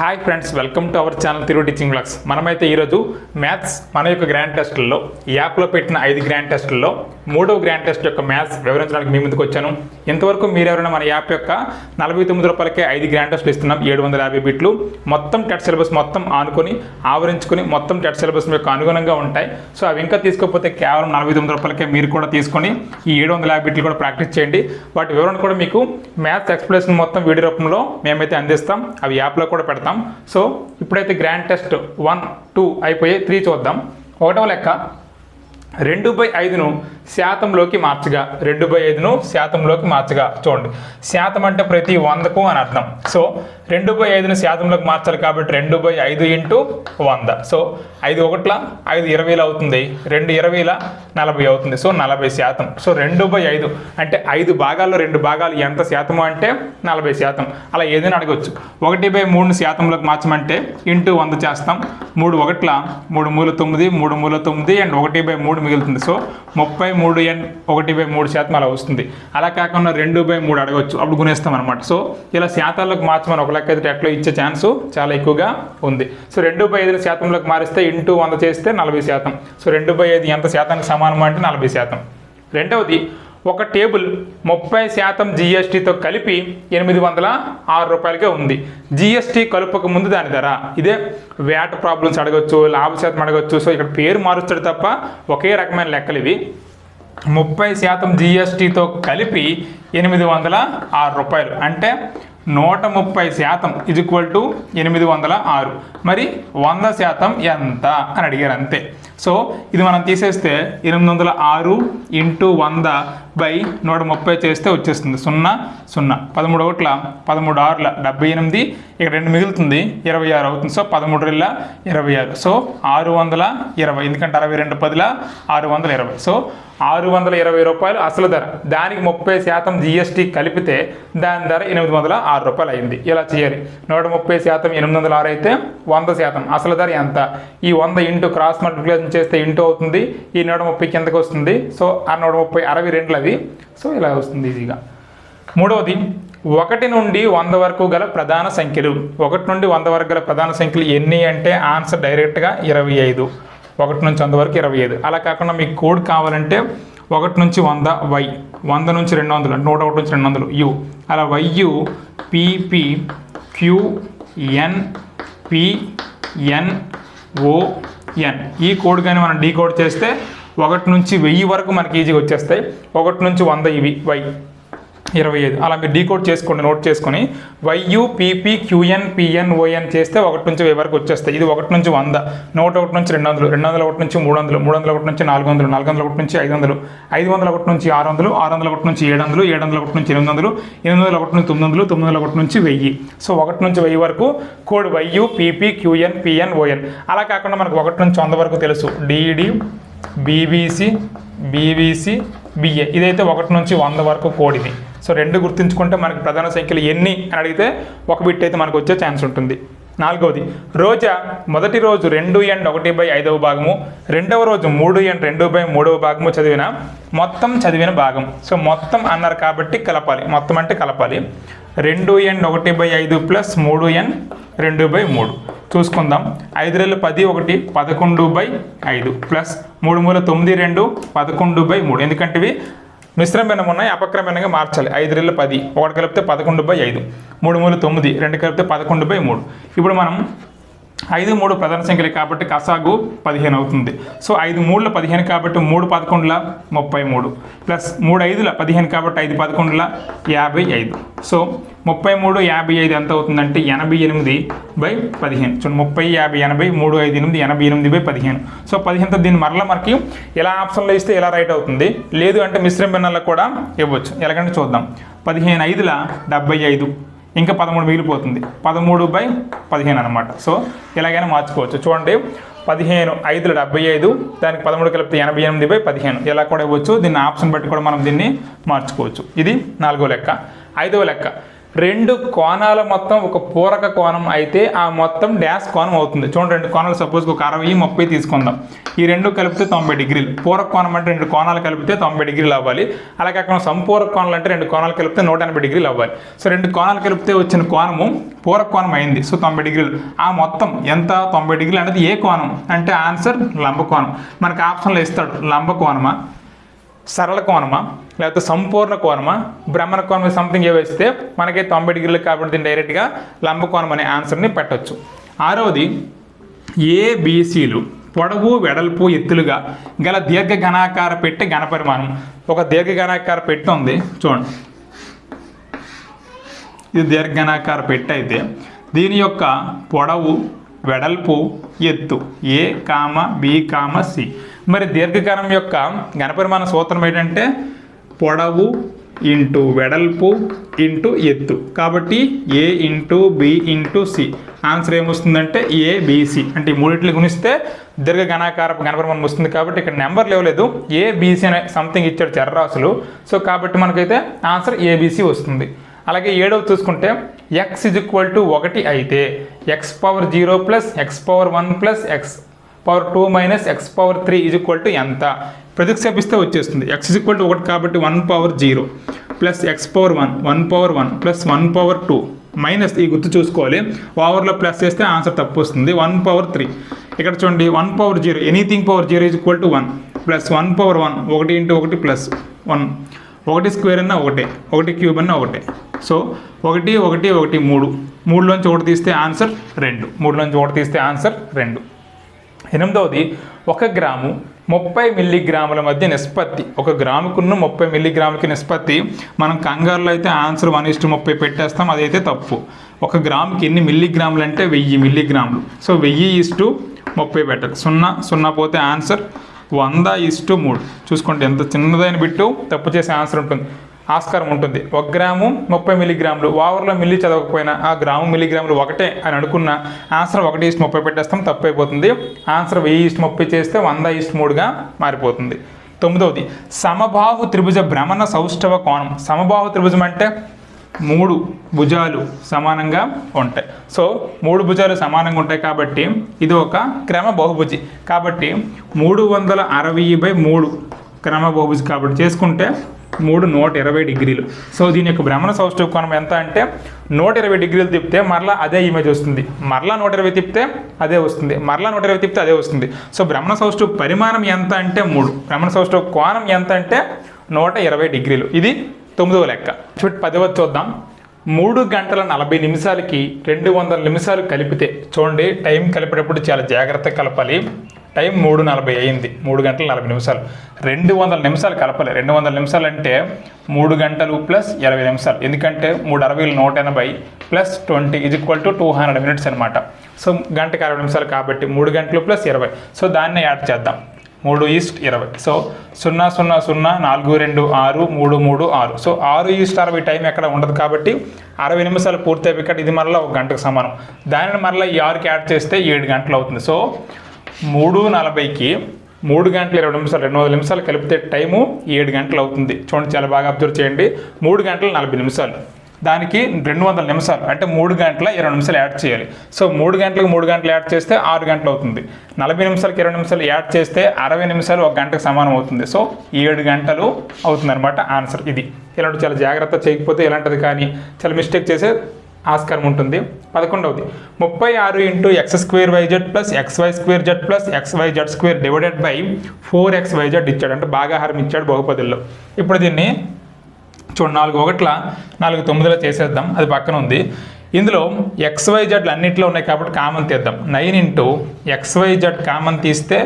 Hi friends welcome to our channel తిరుగు teaching blogs మనమైతే ఈరోజు మ్యాథ్స్ మన యొక్క గ్రాండ్ టెస్టుల్లో యాప్లో పెట్టిన ఐదు గ్రాండ్ టెస్టుల్లో మూడవ గ్రాండ్ టెస్ట్ యొక్క మ్యాథ్స్ వివరించడానికి మీ ముందుకు వచ్చాను. ఇంతవరకు మీరు ఎవరైనా మన యాప్ యొక్క నలభై తొమ్మిది రూపాయలకే ఐదు గ్రాండ్ టెస్ట్లు ఇస్తున్నాం. ఏడు వందల యాభై బిట్లు. మొత్తం టెట్ సిలబస్ మొత్తం ఆనుకొని ఆవరించుకొని మొత్తం టెట్ సిలబస్ యొక్క అనుగుణంగా ఉంటాయి. సో అవి ఇంకా తీసుకోకపోతే కేవలం నలభై తొమ్మిది రూపాయలకే మీరు కూడా తీసుకొని ఈ ఏడు వందల యాభై బిట్లు కూడా ప్రాక్టీస్ చేయండి. వాటి వివరణ కూడా మీకు మ్యాథ్స్ ఎక్స్ప్లెనేషన్ మొత్తం వీడియో రూపంలో మేమైతే అందిస్తాం. అవి యాప్లో కూడా పెడతాం. సో ఇప్పుడైతే గ్రాండ్ టెస్ట్ వన్ టూ అయిపోయి త్రీ చూద్దాం. ఒకటవ లెక్క రెండు బై ఐదును శాతంలోకి మార్చగా. రెండు బై ఐదును శాతంలోకి మార్చగా. చూడండి. శాతం అంటే ప్రతి వందకు అని అర్థం. సో రెండు బై ఐదును శాతంలోకి మార్చాలి కాబట్టి రెండు బై ఐదు ఇంటూ వంద. సో ఐదు ఒకట్ల ఐదు ఇరవైలు అవుతుంది. రెండు ఇరవైల నలభై అవుతుంది. సో నలభై శాతం. సో రెండు బై ఐదు అంటే ఐదు భాగాల్లో రెండు భాగాలు ఎంత శాతము అంటే నలభై శాతం. అలా ఏదైనా అడగవచ్చు ఒకటి బై మూడును శాతంలోకి మార్చమంటే ఇంటూ వంద చేస్తాం. మూడు ఒకట్ల మూడు మూల తొమ్మిది మూడు మూల తొమ్మిది అండ్ ఒకటి బై మూడు మిగులుతుంది. సో ముప్పై మూడు ఎన్ ఒకటి బై మూడు శాతం అలా వస్తుంది. అలా కాకుండా రెండు బై మూడు అడగవచ్చు అప్పుడు గుణిస్తాం అనమాట సో ఇలా శాతాల్లోకి మార్చమని ఒక లెక్క అయితే ఎట్లా ఇచ్చే ఛాన్స్ చాలా ఎక్కువగా ఉంది. సో రెండు బై ఐదు శాతంలోకి మారిస్తే ఇంటూ వంద చేస్తే నలభై శాతం. సో రెండు బై ఐదు ఎంత శాతానికి సమానం అంటే నలభై శాతం. రెండవది ఒక టేబుల్ ముప్పై శాతం జిఎస్టీతో కలిపి ఎనిమిది వందల ఆరు రూపాయలకే ఉంది. జిఎస్టీ కలుపక ముందు దాని ధర. ఇదే వ్యాట్ ప్రాబ్లమ్స్ అడగచ్చు లాభ శాతం అడగచ్చు. సో ఇక్కడ పేరు మారుస్తాడు తప్ప ఒకే రకమైన లెక్కలు ఇవి. ముప్పై శాతం జిఎస్టీతో కలిపి ఎనిమిది వందల ఆరు రూపాయలు. అంటే నూట ముప్పై శాతం ఇజ్ ఈక్వల్ టు ఎనిమిది వందల ఆరు. మరి వంద శాతం ఎంత? అని అడిగారు అంతే. సో ఇది మనం తీసేస్తే ఎనిమిది వందల ఆరు ఇంటూ వంద బై నూట ముప్పై చేస్తే వచ్చేస్తుంది సున్నా సున్నా. పదమూడు ఒకట్ల పదమూడు ఆరుల డెబ్బై ఎనిమిది. ఇక్కడ రెండు మిగులుతుంది ఇరవై ఆరు అవుతుంది. సో పదమూడు రెళ్ళ ఇరవై ఆరు. సో ఆరు వందల ఇరవై. ఎందుకంటే అరవై రెండు పదిల ఆరు వందల ఇరవై. సో ఆరు వందల ఇరవై రూపాయలు అసలు ధర. దానికి ముప్పై శాతం జిఎస్టీ కలిపితే దాని ధర ఎనిమిది వందల ఆరు రూపాయలు అయింది. ఇలా చేయాలి. నూట ముప్పై శాతం ఎనిమిది వందల ఆరు అయితే వంద శాతం. అసలు ధర ఎంత? ఈ వంద ఇంటూ క్రాస్ మల్టిప్లికేషన్ చేస్తే ఇంటూ అవుతుంది. ఈ నూట ముప్పై కిందకి వస్తుంది. సో ఆ నూట ముప్పై అరవై రెండులు అది సో ఇలా వస్తుంది ఈజీగా. మూడవది ఒకటి నుండి వంద వరకు గల ప్రధాన సంఖ్యలు. ఒకటి నుండి వంద వరకు గల ప్రధాన సంఖ్యలు ఎన్ని అంటే ఆన్సర్ డైరెక్ట్గా ఇరవై ఐదు. ఒకటి నుంచి వంద వరకు ఇరవై ఐదు. అలా కాకుండా మీకు కోడ్ కావాలంటే ఒకటి నుంచి వంద వై. వంద నుంచి రెండు వందలు నూట ఒకటి నుంచి రెండు వందలు. యు. అలా YU PP Q N PN ON ఈ కోడ్ కానీ మనం డీకోడ్ చేస్తే ఒకటి నుంచి వెయ్యి వరకు మనకి ఈజీగా వచ్చేస్తాయి. ఒకటి నుంచి వంద ఇవి వై. ఇరవై ఐదు అలా మీరు డీకోడ్ చేసుకోండి నోట్ చేసుకొని YU PP QN PN ON చేస్తే ఒకటి నుంచి వెయ్యి వరకు వచ్చేస్తాయి ఇది ఒకటి నుంచి వంద నూట ఒకటి నుంచి రెండు వందలు రెండు వందల ఒకటి నుంచి మూడు వందలు మూడు వందల ఒకటి నుంచి నాలుగు వందలు నాలుగు వందల ఒకటి నుంచి ఐదు వందలు ఐదు వందల ఒకటి నుంచి ఆరు వందలు ఆరు వందల ఒకటి నుంచి ఏడు వందలు ఏడు వందల ఒకటి నుంచి ఎనిమిది వందలు ఎనిమిది వందల ఒకటి నుంచి తొమ్మిది వందలు తొమ్మిది వందల ఒకటి నుంచి వెయ్యి సో ఒకటి నుంచి వెయ్యి వరకు code YU PP QN PN ON అలా కాకుండా మనకు ఒకటి నుంచి వంద వరకు తెలుసు డిఈడి బీబీసీ బీబీసీ బిఏ ఇదైతే ఒకటి నుంచి వంద వరకు కోడ్ ఇది సో రెండు గుర్తుంచుకుంటే మనకు ప్రధాన సంఖ్యలు ఎన్ని అని అడిగితే ఒక బిట్ అయితే మనకు వచ్చే ఛాన్స్ ఉంటుంది. నాలుగవది రోజా మొదటి రోజు రెండు ఎండ్ ఒకటి బై ఐదవ భాగము రెండవ రోజు మూడు ఎండ్ రెండు బై మూడవ భాగము చదివిన మొత్తం చదివిన భాగం. సో మొత్తం అన్నారు కాబట్టి కలపాలి. మొత్తం అంటే కలపాలి. రెండు ఎండ్ ఒకటి బై ఐదు ప్లస్ మూడు ఎన్ రెండు బై మూడు. చూసుకుందాం. ఐదు రెళ్ళు పది ఒకటి పదకొండు బై ఐదు. ప్లస్ మూడు మూల తొమ్మిది రెండు పదకొండు బై మూడు. ఎందుకంటే ఇవి మిశ్రమైన ఉన్నాయి అపక్రమేణంగా మార్చాలి. ఐదు రెళ్ళు పది. ఒకటి కలిపితే పదకొండు బై ఐదు. మూడు మూడు తొమ్మిది. రెండు కలిపితే పదకొండు బై మూడు. ఇప్పుడు మనం ఐదు మూడు ప్రధాన సంఖ్యలు కాబట్టి కసాగు పదిహేను అవుతుంది. సో ఐదు మూడుల పదిహేను కాబట్టి మూడు పదకొండుల ముప్పై మూడు. ప్లస్ మూడు ఐదుల పదిహేను కాబట్టి ఐదు పదకొండుల యాభై ఐదు. సో ముప్పై మూడు యాభై ఐదు ఎంత అవుతుందంటే ఎనభై ఎనిమిది బై పదిహేను. చూడండి ముప్పై యాభై ఎనభై మూడు ఐదు ఎనిమిది ఎనభై ఎనిమిది బై పదిహేను. సో పదిహేనుతో దీన్ని మరలా మనకి ఎలా ఆప్షన్లో ఇస్తే ఎలా రైట్ అవుతుంది? లేదు అంటే మిశ్రమ భిన్నాలకు కూడా ఇవ్వచ్చు. ఎలాగంటే చూద్దాం. పదిహేను ఐదుల డెబ్బై ఐదు. ఇంకా పదమూడు మిగిలిపోతుంది. పదమూడు బై పదిహేను అనమాట సో ఎలాగైనా మార్చుకోవచ్చు. చూడండి పదిహేను ఐదులో డెబ్బై ఐదు దానికి పదమూడు కలిపితే ఎనభై ఎనిమిది బై పదిహేను. ఎలా కూడా ఇవ్వచ్చు? దీన్ని ఆప్షన్ బట్టి కూడా మనం దీన్ని మార్చుకోవచ్చు. ఇది నాలుగో లెక్క. ఐదవ లెక్క. రెండు కోణాల మొత్తం ఒక పూరక కోణం అయితే ఆ మొత్తం డ్యాష్ కోణం అవుతుంది. చూడండి రెండు కోణాలు సపోజ్ ఒక అరవై ముప్పై తీసుకుందాం. ఈ రెండు కలిపితే తొంభై డిగ్రీలు. పూరక కోణం అంటే రెండు కోణాలు కలిపితే తొంభై డిగ్రీలు అవ్వాలి. అలాగే అక్కడ సంపూరక కోణాలు అంటే రెండు కోణాలు కలిపితే నూట ఎనభై డిగ్రీలు అవ్వాలి. సో రెండు కోణాలు కలిపితే వచ్చిన కోణము పూరక కోణం అయింది. సో తొంభై డిగ్రీలు. ఆ మొత్తం ఎంత? తొంభై డిగ్రీలు అనేది ఏ కోణం? అంటే ఆన్సర్ లంబ కోణం. మనకు ఆప్షన్లో ఇస్తాడు లంబ కోణమా? సరళ కోణమా? లేకపోతే సంపూర్ణ కోణమా? భ్రమణ కోణం సంథింగ్ ఏవేస్తే మనకి తొంభై డిగ్రీలు కాబట్టి డైరెక్ట్గా లంబ కోణం అనే ఆన్సర్ని పెట్టొచ్చు. ఆరవది ఏబీసీలు పొడవు వెడల్పు ఎత్తులుగా గల దీర్ఘ ఘనాకార పెట్టె ఘనపరిమాణం. ఒక దీర్ఘ ఘనాకార పెట్టె ఉంది చూడండి. ఇది దీర్ఘనాకార పెట్టె అయితే దీని యొక్క పొడవు వెడల్పు ఎత్తు. A comma B comma C. మరి దీర్ఘకారం యొక్క ఘనపరిమాణ సూత్రం ఏంటంటే పొడవు ఇంటూ వెడల్పు ఇంటూ ఎత్తు. కాబట్టి A into B into C. Answer ఏమొస్తుందంటే ఏ బీసీ అంటే ఈ మూడింటిని గుణిస్తే దీర్ఘ ఘనాకార ఘనపరిమాణం వస్తుంది కాబట్టి ఇక్కడ నెంబర్ లేవలేదు. ఏ బీసీ అనే సంథింగ్ ఇచ్చాడు చర్రాసులు సో కాబట్టి మనకైతే ఆన్సర్ ఏబీసీ వస్తుంది. అలాగే ఏడవ చూసుకుంటే ఎక్స్ ఇజ్ ఈక్వల్ టు ఒకటి అయితే X power zero plus X power one plus X power two minus X power three is equal to ఎంత? ప్రతిక్షేపిస్తే వచ్చేస్తుంది. ఎక్స్ ఇజ్ ఈక్వల్ టు ఒకటి కాబట్టి one power zero plus X power one one power one plus one power two minus ఈ గుర్తు చూసుకోవాలి. ఓవర్లో plus చేస్తే ఆన్సర్ తప్పు వస్తుంది వన్ పవర్ త్రీ ఇక్కడ చూడండి one power zero anything power zero is equal to one plus one power one ఒకటి ఇంటూ ఒకటి ప్లస్ వన్ ఒకటి స్క్వేర్ అన్న ఒకటే ఒకటి క్యూబ్ అన్న ఒకటే. సో ఒకటి ఒకటి ఒకటి మూడు. మూడులోంచి ఒకటి తీస్తే ఆన్సర్ రెండు. మూడులోంచి ఒకటి తీస్తే ఆన్సర్ రెండు. ఎనిమిదవది ఒక గ్రాము ముప్పై మిల్లీగ్రాముల మధ్య నిష్పత్తి. ఒక గ్రాముకున్న ముప్పై మిల్లీగ్రాములకి నిష్పత్తి. మనం కంగారులో అయితే ఆన్సర్ వన్ ఇస్టు ముప్పై పెట్టేస్తాం అదైతే తప్పు. ఒక గ్రాముకి ఎన్ని మిల్లీగ్రాములు అంటే వెయ్యి మిల్లీగ్రాములు. సో వెయ్యి ఇస్టు ముప్పై పెట్టాలి సున్నా సున్నా పోతే ఆన్సర్ వంద ఇస్టు మూడు. చూసుకోండి ఎంత చిన్నదైన బిట్టు తప్పు చేసే ఆన్సర్ ఉంటుంది. ఆస్కారం ఉంటుంది. ఒక గ్రాము ముప్పై మిల్లీగ్రాములు. ఓవర్లో మిల్లీ చదవకపోయినా ఆ గ్రాము మిల్లీగ్రాములు ఒకటే అని అనుకున్న ఆన్సర్ ఒకటి ఈస్ట్ ముప్పై పెట్టేస్తాం తప్పు అయిపోతుంది ఆన్సర్ వెయ్యి ఇష్ట ముప్పై చేస్తే వంద ఈస్ట్ మూడుగా మారిపోతుంది. తొమ్మిదవది సమబాహు త్రిభుజ భ్రమణ సౌష్ఠవ కోణం. సమబాహు త్రిభుజం అంటే మూడు భుజాలు సమానంగా ఉంటాయి. సో మూడు భుజాలు సమానంగా ఉంటాయి కాబట్టి ఇది ఒక క్రమ బహుభుజి. కాబట్టి మూడు వందల అరవై బై మూడు క్రమ బహుభుజి కాబట్టి చేసుకుంటే మూడు నూట ఇరవై డిగ్రీలు. సో దీని యొక్క భ్రమణ సౌష్ఠవ కోణం ఎంత అంటే నూట ఇరవై డిగ్రీలు తిప్పితే మరలా అదే ఇమేజ్ వస్తుంది. మరలా నూట ఇరవై తిప్పితే అదే వస్తుంది. మరలా నూట ఇరవై తిప్పితే అదే వస్తుంది. సో భ్రమణ సౌష్ఠవ పరిమాణం ఎంత అంటే మూడు. భ్రమణ సౌష్ఠవ కోణం ఎంత అంటే నూట ఇరవై డిగ్రీలు. ఇది తొమ్మిదవ లెక్క. చుట్టూ పదవ చూద్దాం. మూడు గంటల నలభై నిమిషాలకి రెండు వందల నిమిషాలు కలిపితే చూడండి టైం కలిపేటప్పుడు చాలా జాగ్రత్తగా కలపాలి. టైం మూడు నలభై అయింది. మూడు గంటల నలభై నిమిషాలు. రెండు వందల నిమిషాలు కలపాలి. రెండు వందల నిమిషాలు అంటే మూడు గంటలు ప్లస్ ఇరవై నిమిషాలు. ఎందుకంటే మూడు అరవైలు నూట ఎనభై plus twenty is equal to two hundred minutes అనమాట సో గంటకి అరవై నిమిషాలు కాబట్టి మూడు గంటలు ప్లస్ ఇరవై. సో దాన్ని యాడ్ చేద్దాం. మూడు ఈస్ట్ ఇరవై. సో సున్నా సున్నా సున్నా నాలుగు రెండు ఆరు మూడు మూడు ఆరు. సో ఆరు ఈస్ట్ అరవై టైం ఎక్కడ ఉండదు కాబట్టి అరవై నిమిషాలు పూర్తి అయిపోయి ఇది మరలా ఒక గంటకు సమానం. దానిని మరలా ఈ ఆరుకి యాడ్ చేస్తే ఏడు గంటలు అవుతుంది. సో మూడు నలభైకి మూడు గంటల ఇరవై నిమిషాలు రెండు వందల నిమిషాలు కలిపితే టైము ఏడు గంటలు అవుతుంది. చూడండి చాలా బాగా అబ్జర్వ్ చేయండి. మూడు గంటల నలభై నిమిషాలు. దానికి రెండు వందల నిమిషాలు అంటే మూడు గంటల ఇరవై నిమిషాలు యాడ్ చేయాలి. సో మూడు గంటలకు మూడు గంటలు యాడ్ చేస్తే ఆరు గంటలు అవుతుంది. నలభై నిమిషాలకి ఇరవై నిమిషాలు యాడ్ చేస్తే అరవై నిమిషాలు ఒక గంటకు సమానం అవుతుంది. సో ఏడు గంటలు అవుతుందన్నమాట ఆన్సర్ ఇది. ఇలాంటి చాలా జాగ్రత్త చేయకపోతే ఇలాంటిది కానీ చాలా మిస్టేక్ చేసే ఆస్కారం ఉంటుంది. పదకొండవది ముప్పై ఆరు into X square Y Z plus X Y square Z plus X Y Z square divided by four X Y Z ఇచ్చాడు. అంటే భాగాహారం ఇచ్చాడు బహుపదుల్లో. ఇప్పుడు దీన్ని చూడండి నాలుగు ఒకట్ల నాలుగు తొమ్మిదిలో చేసేద్దాం. అది పక్కన ఉంది. ఇందులో ఎక్స్వైజెడ్లు అన్నింటిలో ఉన్నాయి కాబట్టి కామన్ తీద్దాం. నైన్ ఇంటూ ఎక్స్వైజెడ్ కామన్ తీస్తే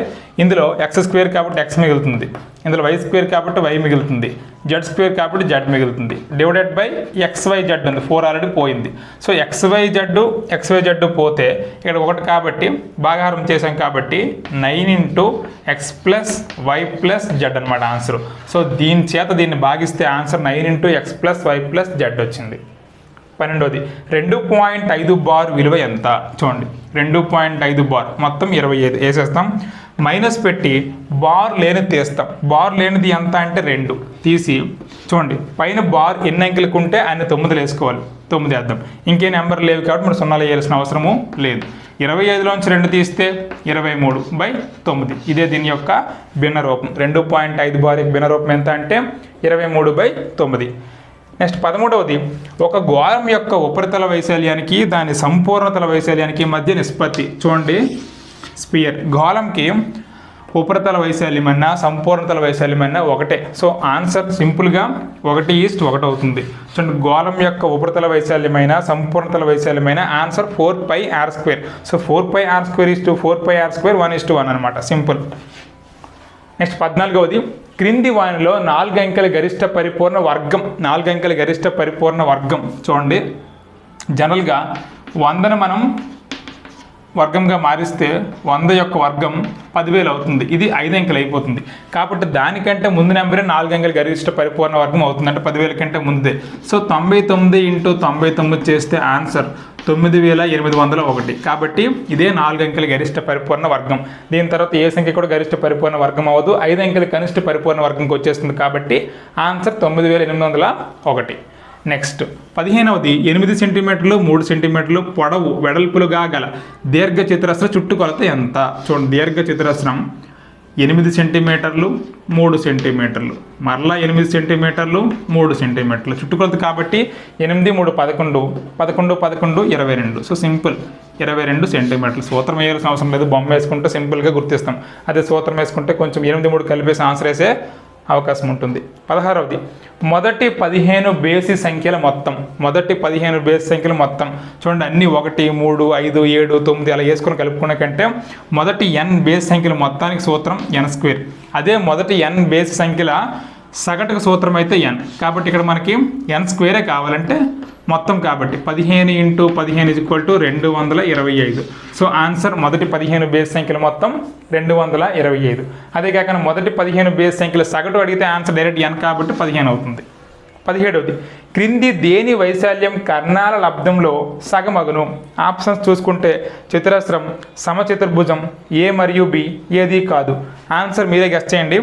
ఇందులో ఎక్స్ స్క్వేర్ కాబట్టి ఎక్స్ మిగులుతుంది. ఇందులో వై స్క్వేర్ కాబట్టి వై మిగులుతుంది. జెడ్ స్క్వేర్ కాబట్టి జెడ్ మిగులుతుంది. డివైడెడ్ బై ఎక్స్వైజెడ్ ఉంది. ఫోర్ ఆల్రెడీ పోయింది. సో ఎక్స్వైజెడ్ ఎక్స్వైజెడ్ పోతే ఇక్కడ ఒకటి కాబట్టి భాగాహారం చేసాం కాబట్టి nine into X plus Y plus Z అనమాట ఆన్సర్. సో దీని చేత దీన్ని భాగిస్తే answer nine into X plus Y plus Z వచ్చింది. పన్నెండోది. రెండు పాయింట్ ఐదు బార్ విలువ ఎంత? చూడండి. రెండు పాయింట్ ఐదు బార్. మొత్తం ఇరవై ఐదు. వేసేస్తాం. మైనస్ పెట్టి బార్ లేనిది తీస్తాం. బార్ లేనిది ఎంత అంటే రెండు. తీసి చూడండి. పైన బార్ ఎన్ని అంకెలకు ఉంటే ఆయన తొమ్మిదిలు వేసుకోవాలి. తొమ్మిది వేద్దాం. ఇంకే నెంబర్ లేవు కాబట్టి మనం సున్నాలు వేయాల్సిన అవసరము లేదు. ఇరవై ఐదులోంచి రెండు తీస్తే ఇరవై మూడు బై తొమ్మిది. ఇదే దీని యొక్క భిన్న రూపం. రెండు పాయింట్ ఐదు బార్ భిన్న రూపం ఎంత అంటే ఇరవై మూడు బై తొమ్మిది. నెక్స్ట్ పదమూడవది ఒక గోళం యొక్క ఉపరితల వైశాల్యానికి దాని సంపూర్ణతల వైశాల్యానికి మధ్య నిష్పత్తి. చూడండి స్పియర్. గోళంకి ఉపరితల వైశాల్యం వైశాల్యమన్నా సంపూర్ణతల వైశాల్యమన్నా ఒకటే. సో ఆన్సర్ సింపుల్గా ఒకటి ఈస్ట్ ఒకటి అవుతుంది. చూడండి గోళం యొక్క ఉపరితల వైశాల్యమైన సంపూర్ణతల వైశాల్యమైన answer four pi R square. So four pi R square is to four pi R square one is to one అనమాట సింపుల్. నెక్స్ట్ పద్నాలుగవది క్రింది వానిలో నాలుగు అంకెల గరిష్ట పరిపూర్ణ వర్గం నాలుగు అంకెల గరిష్ట పరిపూర్ణ వర్గం చూడండి. జనరల్గా వందను మనం వర్గంగా మారిస్తే వంద యొక్క వర్గం పదివేలు అవుతుంది. ఇది ఐదు అంకెలు అయిపోతుంది. కాబట్టి దానికంటే ముందు నెంబరే నాలుగు అంకెల గరిష్ట పరిపూర్ణ వర్గం అవుతుంది. అంటే పదివేల కంటే ముందే. సో తొంభై తొమ్మిది ఇంటూ తొంభై తొమ్మిది చేస్తే ఆన్సర్ తొమ్మిది వేల ఎనిమిది వందల ఒకటి. కాబట్టి ఇదే నాలుగు అంకెల గరిష్ట పరిపూర్ణ వర్గం. దీని తర్వాత ఏ సంఖ్య కూడా గరిష్ట పరిపూర్ణ వర్గం అవ్వదు. ఐదు అంకెల కనిష్ట పరిపూర్ణ వర్గంకి వచ్చేస్తుంది కాబట్టి ఆన్సర్ తొమ్మిది వేల ఎనిమిది వందల ఒకటి. నెక్స్ట్ పదిహేనవది ఎనిమిది సెంటీమీటర్లు మూడు సెంటీమీటర్లు పొడవు వెడల్పులుగా గల దీర్ఘ చతురస్ర చుట్టుకొలత ఎంత? చూడండి దీర్ఘ చతురస్రం ఎనిమిది సెంటీమీటర్లు మూడు సెంటీమీటర్లు. మరలా ఎనిమిది సెంటీమీటర్లు మూడు సెంటీమీటర్లు. చుట్టుకొలత కాబట్టి ఎనిమిది మూడు పదకొండు పదకొండు పదకొండు ఇరవై రెండు. So simple. ఇరవై రెండు సెంటీమీటర్లు. సూత్రం వేయాల్సిన అవసరం లేదు. బొమ్మ వేసుకుంటే సింపుల్గా గుర్తిస్తాం. అదే సూత్రం వేసుకుంటే కొంచెం ఎనిమిది మూడు కలిపేసి ఆన్సర్ వేసే అవకాశం ఉంటుంది. పదహారవది మొదటి పదిహేను బేసి సంఖ్యల మొత్తం. మొదటి పదిహేను బేసి సంఖ్యల మొత్తం. చూడండి అన్ని ఒకటి మూడు ఐదు ఏడు తొమ్మిది అలా వేసుకొని కలుపుకునే కంటే మొదటి ఎన్ బేసి సంఖ్యల మొత్తానికి సూత్రం ఎన్ స్క్వేర్. అదే మొదటి ఎన్ బేసి సంఖ్యల సగటుకు సూత్రం అయితే ఎన్ కాబట్టి ఇక్కడ మనకి ఎన్ స్క్వేరే కావాలంటే మొత్తం కాబట్టి పదిహేను ఇంటూ పదిహేను ఇజ్ ఈక్వల్ టు రెండు వందల ఇరవై ఐదు. సో ఆన్సర్ మొదటి పదిహేను బేస్ సంఖ్యలు మొత్తం రెండు వందల ఇరవై ఐదు. అదే కాకుండా మొదటి పదిహేను బేస్ సంఖ్యలు సగటు అడిగితే ఆన్సర్ డైరెక్ట్ ఎన్ కాబట్టి పదిహేను అవుతుంది. పదిహేడవది క్రింది దేని వైశాల్యం కర్ణాల లబ్ధంలో సగమగును? ఆప్షన్స్ చూసుకుంటే చతురస్రం సమచతుర్భుజం ఏ మరియు బి ఏది కాదు. ఆన్సర్ మీరే గెస్ట్ చేయండి.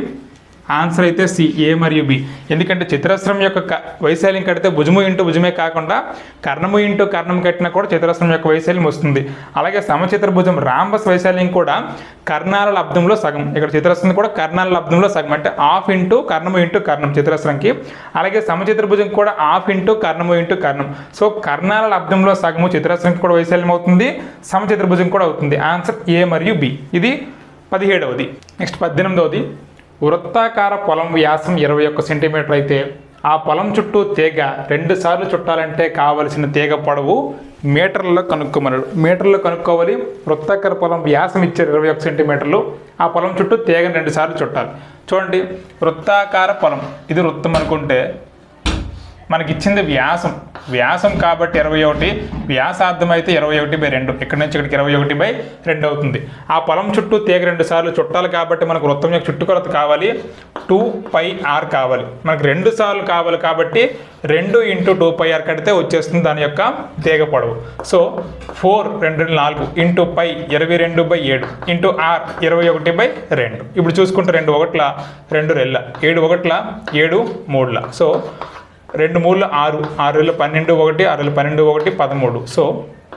ఆన్సర్ అయితే సి ఏ మరియు బి. ఎందుకంటే చిత్రస్రం యొక్క వైశాల్యం కడితే భుజము ఇంటూ భుజమే కాకుండా కర్ణము ఇంటూ కర్ణం కట్టినా కూడా చిత్రస్రం యొక్క వైశాల్యం వస్తుంది. అలాగే సమచిత్ర భుజం రాంబస్ వైశాల్యం కూడా కర్ణాల లబ్ధంలో సగం. ఇక్కడ చిత్రస్రం కూడా కర్ణాల లబ్ధంలో సగం. అంటే హాఫ్ ఇంటూ కర్ణము ఇంటూ కర్ణం చిత్రస్రంకి. అలాగే సమచిత్ర భుజం కూడా హాఫ్ ఇంటూ కర్ణము ఇంటూ కర్ణం. సో కర్ణాల లబ్ధంలో సగము చిత్రస్రంకి కూడా వైశాల్యం అవుతుంది. సమచిత్ర భుజం కూడా అవుతుంది. ఆన్సర్ ఏ మరియు బి. ఇది పదిహేడవది. నెక్స్ట్ పద్దెనిమిదవది. వృత్తాకార పొలం వ్యాసం ఇరవై ఒక్క సెంటీమీటర్ అయితే ఆ పొలం చుట్టూ తీగ రెండు సార్లు చుట్టాలంటే కావలసిన తీగ పొడవు మీటర్లో కనుక్కోమన్నాడు మీటర్లో కనుక్కోవాలి. వృత్తాకార పొలం వ్యాసం ఇచ్చారు ఇరవై ఒక్క సెంటీమీటర్లు. ఆ పొలం చుట్టూ తీగ రెండు సార్లు చుట్టాలి. చూడండి వృత్తాకార పొలం. ఇది వృత్తం అనుకుంటే మనకి ఇచ్చింది వ్యాసం. వ్యాసం కాబట్టి ఇరవై ఒకటి వ్యాసార్థం అయితే ఇరవై ఒకటి బై రెండు. ఇక్కడ నుంచి ఇక్కడికి ఇరవై ఒకటి బై రెండు అవుతుంది. ఆ పొలం చుట్టూ తీగ రెండు సార్లు చుట్టాలి కాబట్టి మనకు వృత్తం యొక్క చుట్టుకొలత కావాలి. టూ పై ఆర్ కావాలి. మనకు రెండు సార్లు కావాలి కాబట్టి రెండు ఇంటూ టూ పై ఆర్ కడితే వచ్చేస్తుంది దాని యొక్క తీగ పొడవు. సో ఫోర్ రెండు రెండు నాలుగు ఇంటూ పై ఇరవై రెండు బై ఏడు ఇంటూ ఆర్ ఇరవై ఒకటి బై రెండు. ఇప్పుడు చూసుకుంటే రెండు ఒకట్ల రెండు రెళ్ళ ఏడు ఒకట్ల ఏడు మూడుల. సో రెండు మూడు ఆరు ఆరు వేల పన్నెండు ఒకటి ఆరు వేల పన్నెండు ఒకటి పదమూడు. సో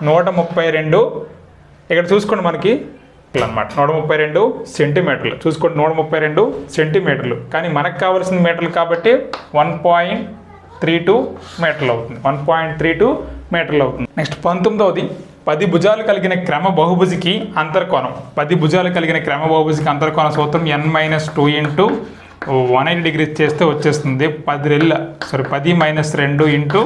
నూట ముప్పై రెండు ఇక్కడ చూసుకోండి మనకి ఇట్లా అనమాట నూట ముప్పై రెండు సెంటీమీటర్లు. చూసుకోండి నూట ముప్పై రెండు సెంటీమీటర్లు. కానీ మనకు కావాల్సిన మీటర్లు కాబట్టి వన్ పాయింట్ త్రీ టూ మీటర్లు అవుతుంది. వన్ పాయింట్ త్రీ టూ మీటర్లు అవుతుంది. నెక్స్ట్ పంతొమ్మిదవది పది భుజాలు కలిగిన క్రమ బహుభుజికి అంతర్కోణం. పది భుజాలు కలిగిన క్రమ బహుభుజికి అంతర్కోణ సూత్రం N minus two into one eighty degree చేస్తే వచ్చేస్తుంది పది రెళ్ళ సారీ పది మైనస్ రెండు ఇంటూ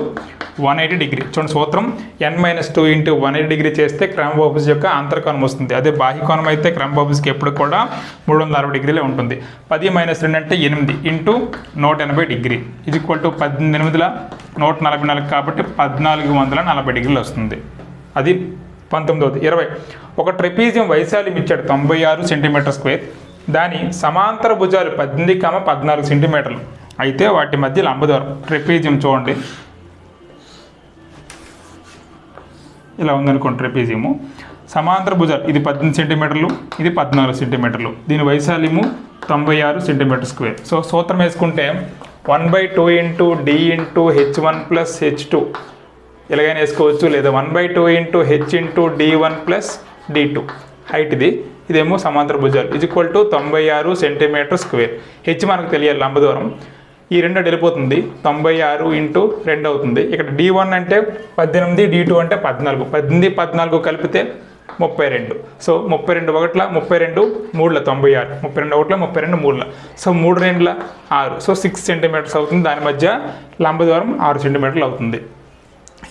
వన్ ఎయిటీ డిగ్రీ. చూడండి సూత్రం N minus two into one eighty degree చేస్తే క్రమబాబుస్ యొక్క అంతర్కోణం వస్తుంది. అదే బాహ్యకోణం అయితే క్రమబాబుస్కి ఎప్పుడు కూడా మూడు వందల అరవై డిగ్రీలే ఉంటుంది. పది మైనస్ రెండు అంటే ఎనిమిది ఇంటూ నూట ఎనభై డిగ్రీ. ఇది ఈక్వల్ టు పద్దెనిమిది ఎనిమిదిల నూట నలభై నాలుగు కాబట్టి పద్నాలుగు వందల నలభై డిగ్రీలు వస్తుంది. అది పంతొమ్మిదవది. ఇరవై ఒక ట్రెపీజియం వైశాల్యం ఇచ్చాడు తొంభై ఆరు సెంటీమీటర్ స్క్వేర్. దాని సమాంతర భుజాలు పద్దెనిమిది కమ పద్నాలుగు సెంటీమీటర్లు. అయితే వాటి మధ్య లంబదూరం ట్రెపీజియం చూడండి. ఇలా ఉందనుకోండి ట్రెపీజియము. సమాంతర భుజాలు. ఇది పద్దెనిమిది సెంటీమీటర్లు ఇది పద్నాలుగు సెంటీమీటర్లు. దీని వైశాల్యము తొంభై ఆరు సెంటీమీటర్ స్క్వేర్. సో సూత్రం వేసుకుంటే one by two into D into H one plus H two. ఇలాగైనా వేసుకోవచ్చు. లేదా one by two into H into D one plus D two. Height ఇది. ఇదేమో సమాంతర భుజాలు. ఇజ్ ఈక్వల్ టు తొంభై ఆరు సెంటీమీటర్ స్క్వేర్ హెచ్ మనకు తెలియాలి లంబ దూరం. ఈ రెండు వెళ్ళిపోతుంది. తొంభై ఆరు ఇంటూ రెండు అవుతుంది. ఇక్కడ డి వన్ అంటే పద్దెనిమిది డి టూ అంటే పద్నాలుగు. పద్దెనిమిది పద్నాలుగు కలిపితే ముప్పై రెండు. సో ముప్పై రెండు ఒకట్ల ముప్పై రెండు మూడుల తొంభై ఆరు. ముప్పై రెండు ఒకట్ల ముప్పై రెండు మూడుల. సో మూడు రెండుల ఆరు. సో సిక్స్ సెంటీమీటర్స్ అవుతుంది. దాని మధ్య లంబ దూరం ఆరు సెంటీమీటర్లు అవుతుంది.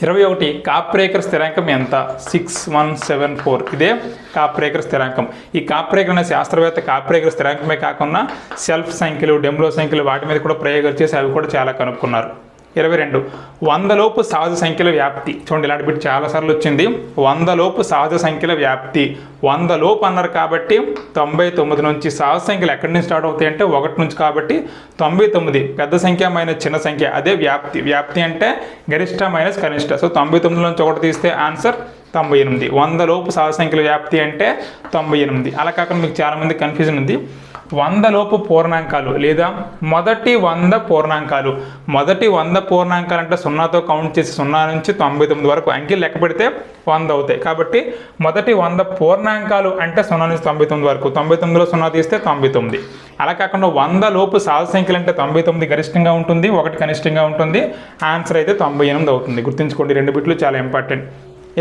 ఇరవై ఒకటి కాప్రేకర్ స్థిరాంకం ఎంత? Six one seven four. ఇదే కాప్రేకర్ స్థిరాంకం. ఈ కాప్రేకర్ అనే శాస్త్రవేత్త కాప్రేకర్ స్థిరాంకమే కాకుండా సెల్ఫ్ సంఖ్యలు డెమ్లో సంఖ్యలు వాటి మీద కూడా ప్రయోగాలు చేసి అవి కూడా చాలా కనుక్కున్నారు. ఇరవై రెండు. వందలోపు సహజ సంఖ్యల వ్యాప్తి. చూడండి ఇలాంటి బిట్ చాలాసార్లు వచ్చింది. వందలోపు సహజ సంఖ్యల వ్యాప్తి. వందలోపు అన్నారు కాబట్టి తొంభై తొమ్మిది నుంచి సహజ సంఖ్యలు ఎక్కడి నుంచి స్టార్ట్ అవుతాయి అంటే ఒకటి నుంచి కాబట్టి తొంభై తొమ్మిది. పెద్ద సంఖ్య మైనస్ చిన్న సంఖ్య. అదే వ్యాప్తి. వ్యాప్తి అంటే గరిష్ట మైనస్ కనిష్ట. సో తొంభై తొమ్మిది నుంచి ఒకటి తీస్తే ఆన్సర్ తొంభై ఎనిమిది. వంద లోపు సహజ సంఖ్యల వ్యాప్తి అంటే తొంభై ఎనిమిది. అలా కాకుండా మీకు చాలామంది కన్ఫ్యూజన్ ఉంది. వంద లోపు పూర్ణాంకాలు లేదా మొదటి వంద పూర్ణాంకాలు. మొదటి వంద పూర్ణాంకాలు అంటే సున్నాతో కౌంట్ చేసి సున్నా నుంచి తొంభై తొమ్మిది వరకు అంకెలు లెక్క పెడితే వంద అవుతాయి. కాబట్టి మొదటి వంద పూర్ణాంకాలు అంటే సున్నా నుంచి తొంభై తొమ్మిది వరకు. తొంభై తొమ్మిదిలో సున్నా తీస్తే తొంభై తొమ్మిది. అలా కాకుండా వంద లోపు సహజ సంఖ్యలు అంటే తొంభై తొమ్మిది గరిష్టంగా ఉంటుంది. ఒకటి కనిష్టంగా ఉంటుంది. ఆన్సర్ అయితే తొంభై ఎనిమిది అవుతుంది. గుర్తుంచుకోండి రెండు బిట్లు చాలా ఇంపార్టెంట్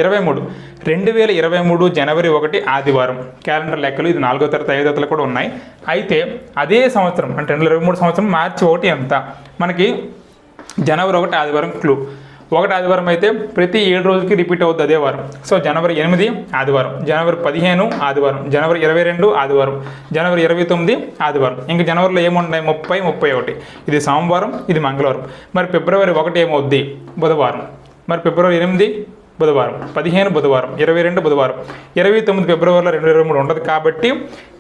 ఇరవై మూడు. రెండు వేల ఇరవై మూడు జనవరి ఒకటి ఆదివారం. క్యాలెండర్ లెక్కలు ఇది నాలుగో తరగతి ఐదో తరగతి కూడా ఉన్నాయి. అయితే అదే సంవత్సరం అంటే రెండు ఇరవై మూడు సంవత్సరం మార్చి ఒకటి ఎంత మనకి జనవరి ఒకటి ఆదివారం క్లూ ఒకటి ఆదివారం అయితే ప్రతి ఏడు రోజులకి రిపీట్ అవుద్ది అదే వారం. సో జనవరి ఎనిమిది ఆదివారం జనవరి పదిహేను ఆదివారం జనవరి ఇరవై రెండు ఆదివారం జనవరి ఇరవై తొమ్మిది ఆదివారం. ఇంకా జనవరిలో ఏముంటాయి ముప్పై ముప్పై ఒకటి. ఇది సోమవారం ఇది మంగళవారం. మరి ఫిబ్రవరి ఒకటి ఏమవుద్ది? బుధవారం. మరి ఫిబ్రవరి ఎనిమిది? బుధవారం పదిహేను బుధవారం ఇరవై రెండు బుధవారం ఇరవై తొమ్మిది ఫిబ్రవరిలో రెండు ఇరవై మూడు ఉండదు కాబట్టి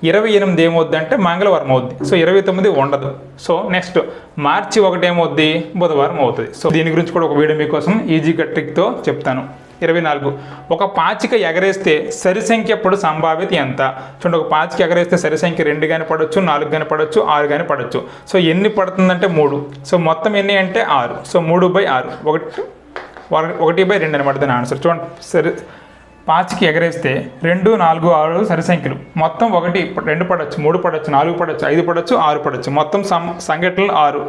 ఇరవై ఎనిమిది ఏమవుద్ది అంటే మంగళవారం అవుద్ది. సో ఇరవై తొమ్మిది ఉండదు. సో నెక్స్ట్ మార్చి ఒకటి ఏమవుద్ది? బుధవారం అవుతుంది. సో దీని గురించి కూడా ఒక వీడియో మీకోసం ఈజీగా ట్రిక్తో చెప్తాను. ఇరవై నాలుగు. ఒక పాచిక ఎగరేస్తే సరి సంఖ్య అప్పుడు సంభావ్యత ఎంత? చూడండి ఒక పాచిక ఎగరేస్తే సరి సంఖ్య రెండు కానీ పడవచ్చు నాలుగు కానీ పడవచ్చు ఆరు కానీ పడవచ్చు సో ఎన్ని పడుతుందంటే మూడు. సో మొత్తం ఎన్ని అంటే ఆరు. సో మూడు బై ఆరు. ఒకటి ఒకటి బై రెండు అనమాట దాని ఆన్సర్ చూడండి సరి పాచికి ఎగరేస్తే రెండు నాలుగు ఆరు సరి సంఖ్యలు మొత్తం ఒకటి రెండు పడవచ్చు మూడు పడవచ్చు నాలుగు పడవచ్చు ఐదు పడవచ్చు ఆరు పడవచ్చు మొత్తం సం సంఘటనలు ఆరు.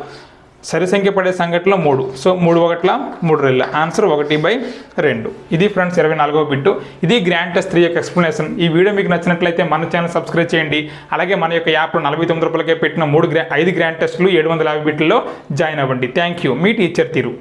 సరి సంఖ్య పడే సంఘటనలో మూడు. సో మూడు ఒకట్ల మూడు రెళ్ళ ఆన్సర్ ఒకటి బై రెండు. ఇది ఫ్రెండ్స్ ఇరవై నాలుగవ బిట్టు. ఇది గ్రాండ్ టెస్ట్ త్రీ యొక్క ఎక్స్ప్లెనేషన్ ఈ వీడియో మీకు నచ్చినట్లయితే మన ఛానల్ సబ్స్క్రైబ్ చేయండి. అలాగే మన యొక్క యాప్లో నలభై తొమ్మిది రూపాయలకే పెట్టిన మూడు గ్రా ఐదు గ్రాండ్ టెస్టులు ఏడు వందల యాభై బిట్లలో జాయిన్ అవ్వండి. థ్యాంక్ యూ మీ టీచర్ తీరు.